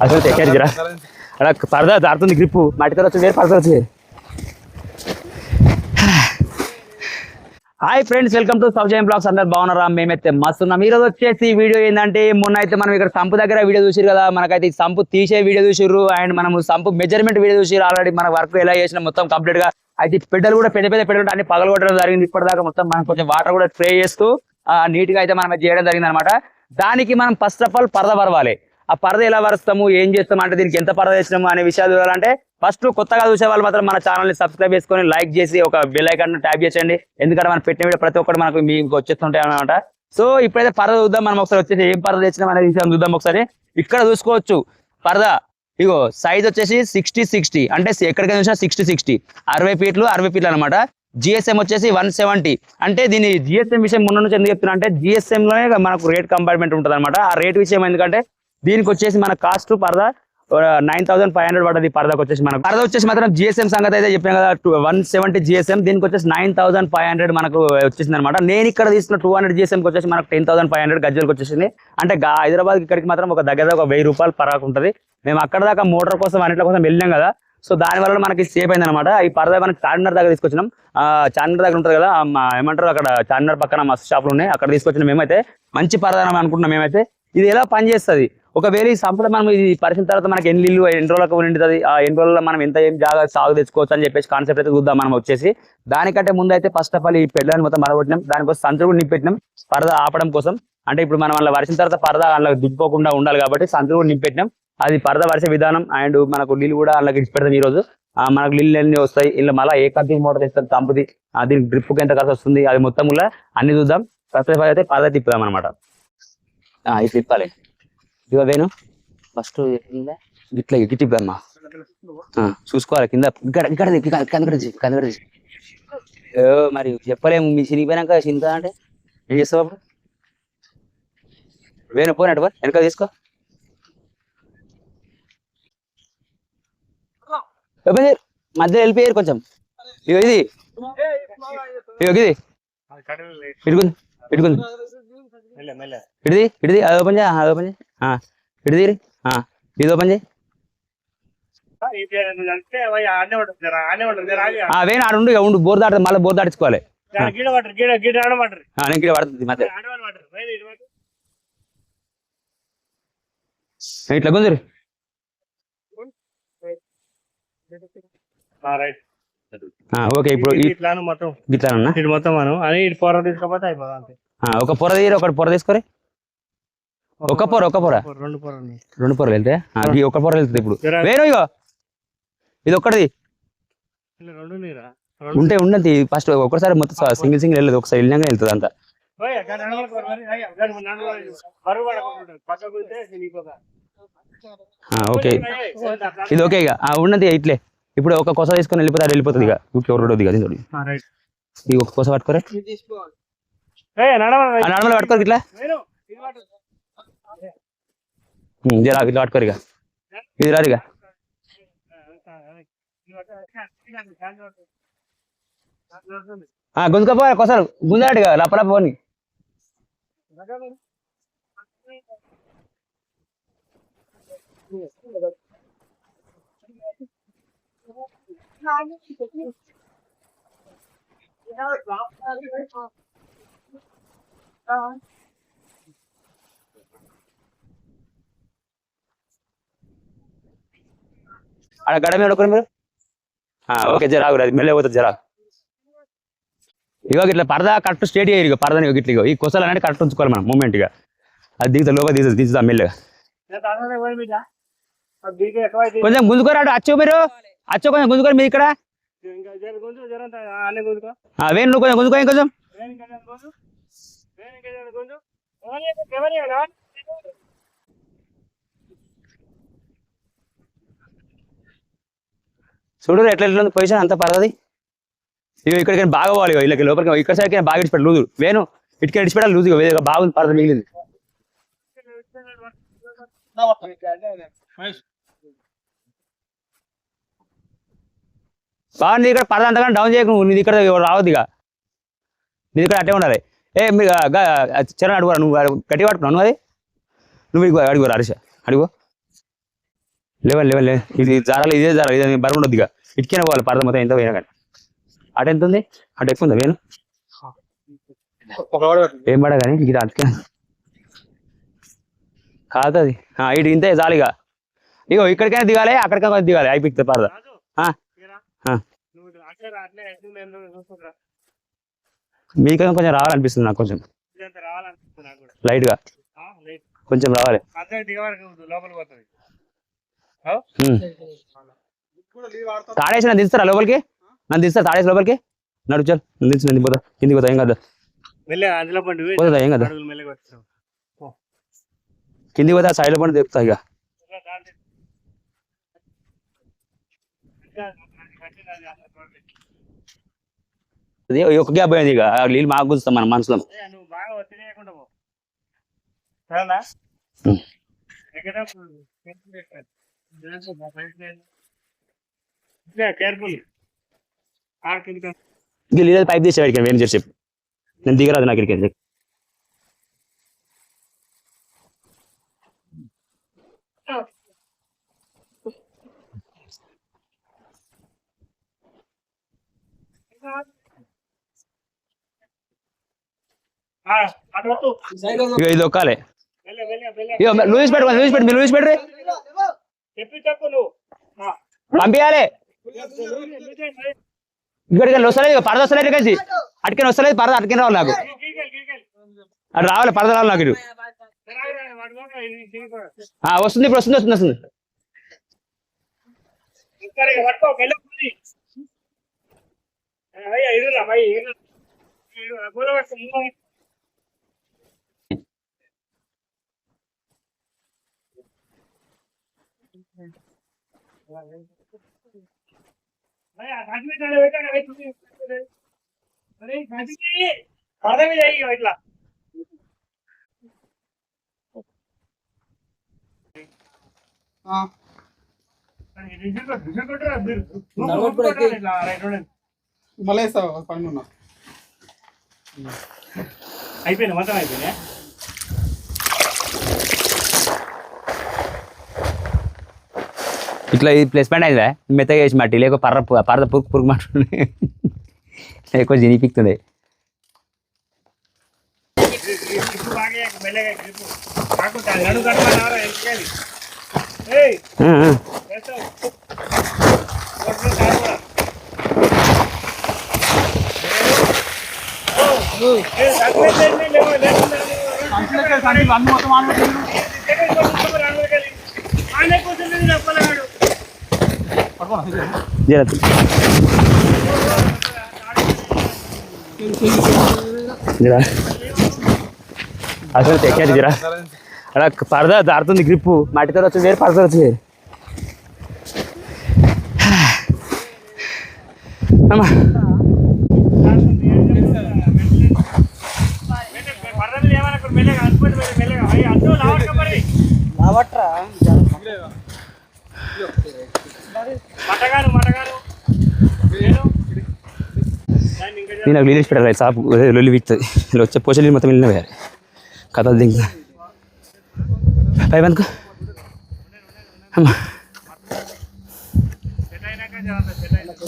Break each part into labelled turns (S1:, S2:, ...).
S1: అసలు ఎక్కారు జరా అలా పరదా దారుతుంది గ్రిప్ మట్టి తర్వాత వేరే పరదా వచ్చింది hi friends welcome to Soujayam blogs అందరు బాగున్నారా? మేమైతే మస్తు ఉన్నాం ఈ రోజు వచ్చేసి వీడియో ఏంటంటే మొన్న అయితే మనం ఇక్కడ సంపు దగ్గర వీడియో చూసిరు కదా మనకైతే ఈ సంపు తీసే వీడియో చూసిర్రు. అండ్ మనం సంపు మెజర్మెంట్ వీడియో చూసిరు ఆల్రెడీ మన వర్క్ ఎలా చేసిన మొత్తం కంప్లీట్గా. అయితే పెడ్డలు కూడా పెద్ద పెద్ద పెద్దలు అన్ని పగలగొట్టడం జరిగింది. ఇప్పటిదాకా మొత్తం మనం కొంచెం వాటర్ కూడా స్ప్రే చేస్తూ నీట్గా అయితే మనం చేయడం జరిగింది అనమాట దానికి మనం ఫస్ట్ ఆఫ్ ఆల్ పరద పరవాలి. ఆ పరద ఎలా వరుస్తాము ఏం చేస్తాము అంటే దీనికి ఎంత పరద వేసినాము అనే విషయాలు చూడాలంటే ఫస్ట్ కొత్తగా చూసే వాళ్ళు మాత్రం మన ఛానల్ని సబ్స్క్రైబ్ చేసుకొని లైక్ చేసి ఒక బెల్ ఐకాన్ ట్యాప్ చేసేయండి. ఎందుకంటే మనం పెట్టిన వీడియో ప్రతి ఒక్కటి మనకు మీకు వచ్చేస్తుంటాయి అనమాట సో ఇప్పుడైతే పరద చూద్దాం మనం ఒకసారి వచ్చేసి ఏం పరద తెచ్చినాం అనే విషయం చూద్దాం ఒకసారి. ఇక్కడ చూసుకోవచ్చు పరద. ఇగో సైజ్ వచ్చేసి సిక్స్టీ సిక్స్టీ అంటే ఎక్కడికైనా చూసినా సిక్స్టీ సిక్స్టీ అరవై ఫీట్లు అరవై ఫీట్లు అనమాట జిఎస్ఎం వచ్చేసి వన్ సెవెంటీ అంటే దీని జిఎస్ఎం విషయం ముందు నుంచి ఎందుకు చెప్తున్నా అంటే జిఎస్ఎంలోనే లోనే మనకు రేట్ కంపార్ట్మెంట్ ఉంటుంది అనమాట ఆ రేట్ విషయం ఎందుకంటే దీనికి వచ్చేసి మన కాస్ట్ పరదా నైన్ థౌసండ్ ఫైవ్ హండ్రెడ్ పడుతుంది పరదాకి వచ్చేసి మనకు. పరదా వచ్చేసి మాత్రం జిఎస్ఎం సంగతి అయితే చెప్పాం కదా వన్ సెవెంటీ జిఎస్ఎం దీనికి వచ్చేసి నైన్ థౌసండ్ ఫైవ్ హండ్రెడ్ మనకు వచ్చేసింది అనమాట నేను ఇక్కడ తీసుకున్న టూ హండ్రెడ్ జిఎస్ఎంకి వచ్చేసి మనకు టెన్ థౌసండ్ ఫైవ్ హండ్రెడ్ గజ్జలకు వచ్చేసింది అంటే హైదరాబాద్ ఇక్కడికి మాత్రం ఒక దగ్గర ఒక వెయ్యి రూపాయలు పరాకు ఉంటుంది. మేము అక్కడ దాకా మోటార్ కోసం అన్నింటి కోసం వెళ్ళాం కదా. సో దాని వల్ల మనకి సేఫ్ అయింది అనమాట ఈ పరదా మనకి చార్మినార్ దగ్గర తీసుకొచ్చినాం. చార్మినార్ దగ్గర ఉంటుంది కదా ఏమంటారు అక్కడ చార్మినార్ పక్కన మస్తు షాపులు ఉన్నాయి. అక్కడ తీసుకొచ్చిన మేమైతే. మంచి పరదా అని అనుకుంటున్నాం మేమైతే. ఇది ఎలా పనిచేస్తుంది? ఒకవేళ ఈ సంపద మనం ఇది పరిచిన తర్వాత మనకి ఎన్ని ఇల్లు ఎన్ని రోజులకు నిండుతుంది ఆ ఎన్ని రోజుల్లో మనం ఎంత ఏం జాగ్రత్త సాగు తెచ్చుకోవచ్చు అని చెప్పేసి కాన్సెప్ట్ అయితే చూద్దాం మనం వచ్చేసి. దానికంటే ముందు అయితే ఫస్ట్ ఆఫ్ ఆల్ ఈ పెళ్ళని మొత్తం మరగొట్టినాం. దానికోసం సంచులు కూడా నింపెట్టినాం. పరద ఆపడం కోసం. అంటే ఇప్పుడు మనం అలా వర్షం తర్వాత పరద అలా దిగిపోకుండా ఉండాలి కాబట్టి సంచులు కూడా నింపెట్టినాం. అది పరద వర్ష విధానం. అండ్ మనకు నీళ్ళు కూడా అలా ఇచ్చిపెడతాం ఈ రోజు మనకు నీళ్ళు అన్ని వస్తాయి. ఇలా మళ్ళీ ఏ కంపెనీ మోటార్ తెస్తాం తంపుది. ఆ, దీనికి డ్రిప్కి ఎంత ఖర్చు వస్తుంది? అది మొత్తం కూడా అన్ని చూద్దాం. ఫస్ట్ ఆఫ్ ఆల్ అయితే పరద తిప్పుదాం అనమాట ఇది తిప్పాలి. ఇదిగో వేణు. ఫస్ట్ ఇట్లా ఇటు తిప్పమ్మా. చూసుకోవాలి. కింద ఇక్కడ ఇక్కడ కింద కింద ఓ మరి చెప్పలేము. మీ చినిగిపోయినాక చింత అంటే ఏం చేస్తావు అప్పుడు? వేణు పోయినట్టు పో, వెనక తీసుకో. మధ్యలో వెళ్ళిపోయారు కొంచెం. ఇగో ఇది. ఇగో ఇది. ఇటుకుంది ఇటుకుంది.
S2: మెల్ల మెల్ల.
S1: ఇడిది ఇడిది అది ఓపెన్ చేయ అది ఓపెన్ చేయి. ఇరి. ఆ, ఇది ఓపెన్ చేయి. వేణు ఆడు ఉండు ఉండు బోర్ దాడుతుంది మళ్ళీ బోర్ దాటించుకోవాలి.
S2: గీడ గీడ గీడ
S1: నేను ఇక్కడ పడుతుంది మధ్య.
S2: ఇటు.
S1: ఇట్లా గుంజరు. ఓకే ఇప్పుడు
S2: ఇట్లాను మొత్తం.
S1: ఇట్లానన్నా
S2: ఇటు మొత్తం మనం అని ఇటు పొర తీసుకోపోతే అయిపోతుంది అంతే.
S1: ఒక పొర తీయరు ఒకటి పొర తీసుకోరి ఒక పొర ఒక పొర.
S2: రెండు పొర
S1: రెండు పొరలు వెళ్తే? ఈ ఒక పొర వెళ్తుంది ఇప్పుడు. వేరు ఇగో. ఇది ఒక్కటిది ఉంటే ఉండండి ఫస్ట్ ఒకసారి మొత్తం సింగిల్ సింగిల్ వెళ్ళదు. ఒకసారి వెళ్ళినాక వెళ్తుంది అంతా. ఓకే. ఇది ఓకే ఇక ఆ, ఉన్నది ఇట్లే. ఇప్పుడు ఒక కొస తీసుకొని వెళ్ళిపోతారు వెళ్ళిపోతుంది ఇక రెండోది ఇక ఈ ఒక కొస పట్టుకోరే. నార్మల్ పట్టుకోరు ఇట్లా?
S2: వేణు, ఇది పట్టు.
S1: ఉమ్, జరా ఇట్లా పట్టుకోరు ఇక ఇది రాదు ఇక ఆ, గుంజుకపో కొసలు గుంజాడు ఇక ఆడ గడ మీద పడుకోండి మీరు ఓకే జరా అది మెల్లగా పోతుంది జరా. ఇగో ఇట్లా పరదా కరెక్ట్ స్టేట్ అయ్యి ఇక పరదని ఇట్లా ఇగో. ఈ కొసలు అనేది కరెక్ట్ ఉంచుకోవాలి మనం మూమెంట్ ఇక అది దిగుతా లోపల దిగుతుంది దిగుతా మెల్లగా. కొంచెం గుంజుకోరాడు అచ్చు మీరు. అచ్చు కొంచెం గుంజుకోరు మీరు ఇక్కడ. వేణు నువ్వు కొంచెం గుంజుకో కొంచెం
S2: వేణు ఇంకా జర గుంజు. వేణు ఇంకా జర గుంజు. ఎవరి ఎవరి ఎవరి?
S1: చూడు ఎట్లా ఎట్లా ఉంది పొజిషన్ అంత పర్వది ఇక ఇక్కడికి బాగా పోవాలి ఇళ్ళకి లోపలికి ఇక్కడ సైడ్కి బాగా ఇడిచిపెట్టాలి లూజు వేను ఇటుక ఇడిచిపెట్టాలి లూజు బాగుంది పరద మిగిలింది. బాగుంది ఇక్కడ పర్ద అంతగా డౌన్ చేయకు నువ్వు నీది ఇక్కడ రావద్దు ఇక నీది ఇక్కడ అట్టే ఉండాలి. ఏ మీరు చరణ్ అడుగురా నువ్వు గట్టి పట్టుకున్నావు నువ్వు అది? నువ్వు అడుగురా హరీష అడుగు. లేవన్ లేవన్ లే ఇది జారాలి ఇదే జారాలి ఇది బరువు ఉండదు ఇక ఇటుకైనా పోవాలి పరద మొత్తం ఎంత పోయినా కానీ. అటు ఎంత ఉంది? అటు ఎక్కువ ఉందా? వేను ఏం పడా కానీ ఇది అందుకే కాదు అది ఇటు ఇంతే జాలిగా. ఇగో ఇక్కడికైనా దిగాలి అక్కడికైనా దిగాలి. అయిపోతుంది పరద. మీకైనా కొంచెం రావాలనిపిస్తుంది నాకు కొంచెం. లైట్గా. కొంచెం రావాలి
S2: అద్దె దిగవరకు లోపలికి పోతుంది
S1: ఉమ్. తాడేసి నన్ను దిస్తారా లోపలికి? నన్ను దిస్తారా తాడేసి లోపలికి? నడు చల్. నన్ను దించు నేను పోతా. కిందికి పోతా ఏం కదా. పోతుందా ఏం కదా. కిందికి పోతా సైడ్లో పడి తెప్పుతా ఇక. ఒక గ్యాప్ పోయింది ఇక. ఆ నీళ్ళు మాకు గుంచుతాం మన మనసులో
S2: బాగా
S1: నీళ్ళు పైప్ తీసే వాడికి వేణు చేసి చెప్పు నేను దిగరాదు నాకు ఇక్కడికి ఇది ఒక్కాలే లూజ్ పెట్టుకోండి లూజ్ పెట్టి మీరు లూజ్ పెట్టి
S2: చెప్పి చెప్పు నువ్వు. ఆ.
S1: పంపించాలి
S2: గీకెళ్ళి,
S1: ఇక్కడికి వస్తలేదు పరద వస్తలేదు కలిసి అటుకని వస్తలేదు పరద అటుకని రావాలి నాకు. అటు రావాలి పరద రావాలి నాకు వస్తుంది ఇప్పుడు వస్తుంది వస్తుంది వస్తుంది.
S2: అయ్యా, ఇరురా. ఇరురా, గోడ పట్టుకో, ముందు. అయ్యా, గంజి పెట్టాడు, పెట్టాడు, పెట్టాడు. అరే, గంజి చెయ్యి. పరద మీద చెయ్యి, ఇగో ఇట్లా.
S3: మళ్ళీ వేస్తావా? పని ఉన్నా.
S2: అయిపోయింది? మొత్తం అయిపోయింది?
S1: ఇట్లా ఇది ప్లేస్మెంట్ అయిందా మెత్తగా వేసి మట్టి లేక పర్ర పరద పురుగు పురుగు మట్టి ఎక్కువ జినిపిస్తుంది
S3: అన్ని మొత్తం ఆన్లైన్
S2: సెకండ్ కొట్టుకోమని ఆనే కూర్చుంటుంది నా పొలగాడు.
S1: జరత్ జరా. అసలు తెచ్చాడు జరా. అలా పరద దారుతుంది గ్రిప్పు. మట్టితో వచ్చి వేరు పరద వచ్చి వేరు. అమ్మా
S2: పర్ర మీద ఏమనకు, మెల్లగా అనుకోండి, మెల్లగా. అయ్యి, అద్దు, లావట్క మరి. మటగారు మటగారు నేను దాన్ని ఇంకా
S1: నేను నాకు రిలీజ్ పెట్టాలి సాపు లొల్లి వీక్తుంది ఇలా వచ్చే పోచలు మొత్తం వెళ్ళిన వేయాలి కథలు దింక పై వెనుక అమ్మా
S2: సెట్ అయినాక చేయాలి, సెట్ అయినాక.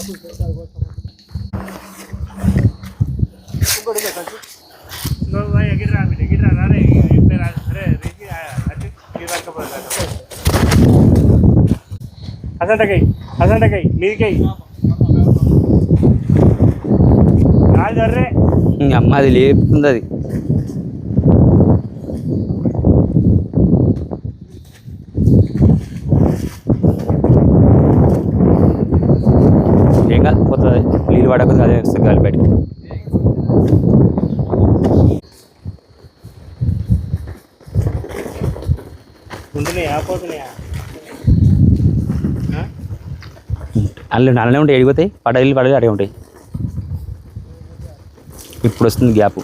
S2: ఇంకో భాయ్ ఎగిరిరా బిడ్డ, ఎగిరిరా, రారే, ఇప్పుడే రా. అరే, రీకి, ఆ, అటు, ఈ పక్క పో, అటు. అసంటకై అసంటకై మీదికై రాజు అర్రే
S1: ఇంక అమ్మ అది లేపుతుంది అది. ఏం కాదు పోతుంది. నీళ్ళు పడకపోతే అదే వస్తుంది గాలి బయటకు. అందులో నల్లనే ఉంటాయి ఎడిపోతాయి పడగలు పడగలు అడిగి ఉంటాయి. ఇప్పుడు వస్తుంది గ్యాప్.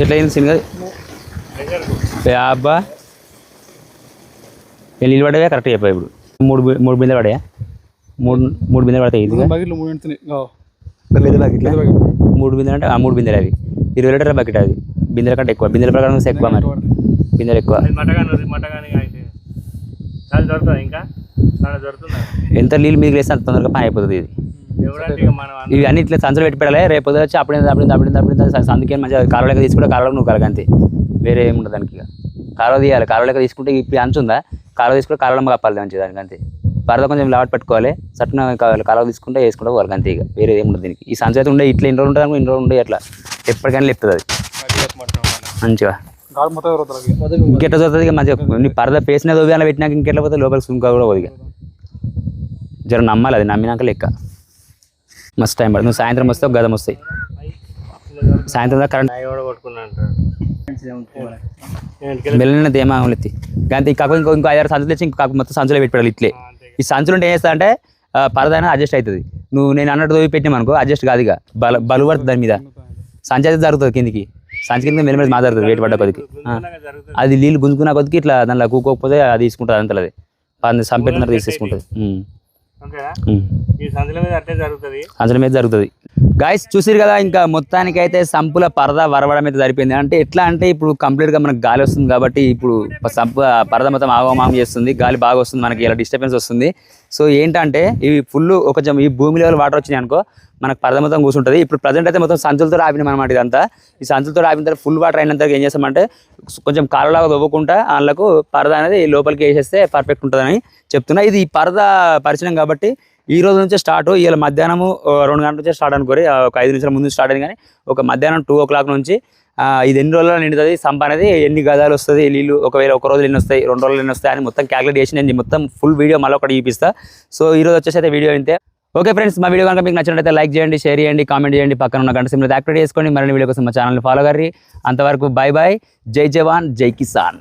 S1: ఎట్లా అయింది సినిమా అబ్బా. ఏ నీళ్ళు పడవా? కరెక్ట్ చెప్పా ఇప్పుడు. మూడు మూడు బిందెలు పడాయా? మూడు మూడు బిందెలు పడతాయి ఇది
S3: బకెట్లు మూడు
S1: పెద్ద బిందెలు అంటే ఆ మూడు బిందెలు అవి. ఇరవై లీటర్ బకెట్ అది. బిందెల కంటే ఎక్కువ. బిందెల ప్రకారం ఎక్కువ మరి. బిందెలు ఎక్కువ.
S2: ఇంకా?
S1: ఎంత నీళ్ళు మీకు వేస్తే అంత తొందరగా పని అయిపోతుంది ఇది. ఇవి అన్ని ఇట్లా సంచులు పెట్టి పెట్టాలి రేపు వచ్చి అప్పుడే అప్పుడే అప్పుడే అప్పుడే అందుకే మంచిగా కాలువ లెక్క తీసుకుంటే కాలువలో నువ్వు కలగంతే వేరే ఏముండదు దానికి ఇక. కాలువ తీయాలి కాలువ లెక్క తీసుకుంటే ఇప్పుడు అంచు ఉందా? కాలువ తీసుకుంటే కాలువలో కప్పాలి మంచిగా దానికి అంతే. పరద కొంచెం లావట్ పెట్టుకోవాలి సట్న కాలువ తీసుకుంటే వేసుకుంటే వాళ్ళకి అంతే ఇక. వేరే ఏముండదు దీనికి. ఈ సంచు అయితే ఉండే ఇట్లా ఇన్ని రోజులు ఉంటుంది ఇన్ని రోజులు ఉండే అట్లా. ఎప్పటికైనా లేపుతుంది అది. మంచిగా.
S3: గాలి మొత్తం
S1: ఇంకెట్లా ఇక మంచిగా. నీ పరద పేసిన దోవ్యాల పెట్టినాక ఇంకెట్లా పోతే లోపలికి సుంకా కూడా పోదు జర నమ్మాలి అది నమ్మినాక లెక్క. మస్తు టైం పడుతుంది. నువ్వు సాయంత్రం వస్తే ఒక గదం వస్తాయి. సాయంత్రం దాకా కరెంట్ మెల్లన తేమా ఎత్తి కానీ కాకపోతే ఇంకో ఇంకో ఐదారు సంచులు తెచ్చి ఇంకో మొత్తం సంచులో పెట్టాలి ఇట్లే. ఈ సంచులు ఉంటే ఏం చేస్తా అంటే పరదైనా అడ్జస్ట్ అవుతుంది. నువ్వు నేను అన్నట్టు తోవి పెట్టినామనుకో అడ్జస్ట్ కాదు ఇక. బల బలు పడుతుంది దాని మీద. సంచి అయితే జరుగుతుంది కిందికి. సంచి కింద మెల్లమెల్ల మాట్లాడుతుంది వెయిట్ పడ్డ కొద్దికి. అది నీళ్ళు గుంజుకున్న కొద్దికి ఇట్లా దానిలో కూకోకపోతే అది తీసుకుంటుంది అంతలో అది. పది సంపెట్టినట్టు తీసేసుకుంటుంది. అంచనా మీద జరుగుతుంది. గాయస్ చూసిరు కదా ఇంకా మొత్తానికి అయితే సంపుల పరద వరవడం అయితే సరిపోయింది అంటే ఎట్లా అంటే ఇప్పుడు కంప్లీట్గా మనకు గాలి వస్తుంది కాబట్టి ఇప్పుడు సంపు పరద మొత్తం ఆగమాగం చేస్తుంది. గాలి బాగా వస్తుంది మనకి ఇలా డిస్టర్బెన్స్ వస్తుంది. సో ఏంటంటే ఇవి ఫుల్ ఒక ఈ భూమి లెవెల్ వాటర్ వచ్చినాయి అనుకో మనకు పరద మొత్తం కూర్చుంటుంది. ఇప్పుడు ప్రజెంట్ అయితే మొత్తం సంచులతో ఆపినాం అనమాట ఇదంతా. ఈ సంచులతో ఆపిన తర్వాత ఫుల్ వాటర్ అయినంత ఏం చేస్తామంటే కొంచెం కాలువలాగా తవ్వకుండా వాళ్ళకు పరద అనేది లోపలికి వేసేస్తే పర్ఫెక్ట్ ఉంటుందని చెప్తున్నా. ఇది ఈ పరద పరిచయం కాబట్టి ఈ రోజు నుంచే స్టార్ట్. ఇవాళ మధ్యాహ్నము రెండు గంటల నుంచి స్టార్ట్ అనుకోరి ఒక ఐదు నిమిషాల ముందు స్టార్ట్ అయింది కానీ ఒక మధ్యాహ్నం టూ ఓ క్లాక్ నుంచి ఇది ఎన్ని రోజుల్లో నిండుతుంది? సంప అనేది ఎన్ని గదాలు వస్తుంది? నీళ్ళు ఒకవేళ ఒక రోజు ఎన్ని వస్తాయి? రెండు రోజులు ఎన్ని వస్తాయి? అని మొత్తం క్యాలిక్యులేట్ చేసి నేను మొత్తం ఫుల్ వీడియో మళ్ళీ ఒకటి చూపిస్తా. సో ఈ రోజు వచ్చేసి అయితే వీడియో అయితే. ఓకే ఫ్రెండ్స్ మా వీడియో కనుక మీకు నచ్చినట్లయితే లైక్ చేయండి షేర్ చేయండి కామెంట్ చేయండి. పక్కన ఉన్న గంట సిమ్లో యాక్టివేట్ చేసుకోండి మరిన్ని వీడియో కోసం మా ఛానల్ని ఫాలో కర్రీ. అంతవరకు బాయ్ బాయ్ జై జవాన్ జై కిసాన్.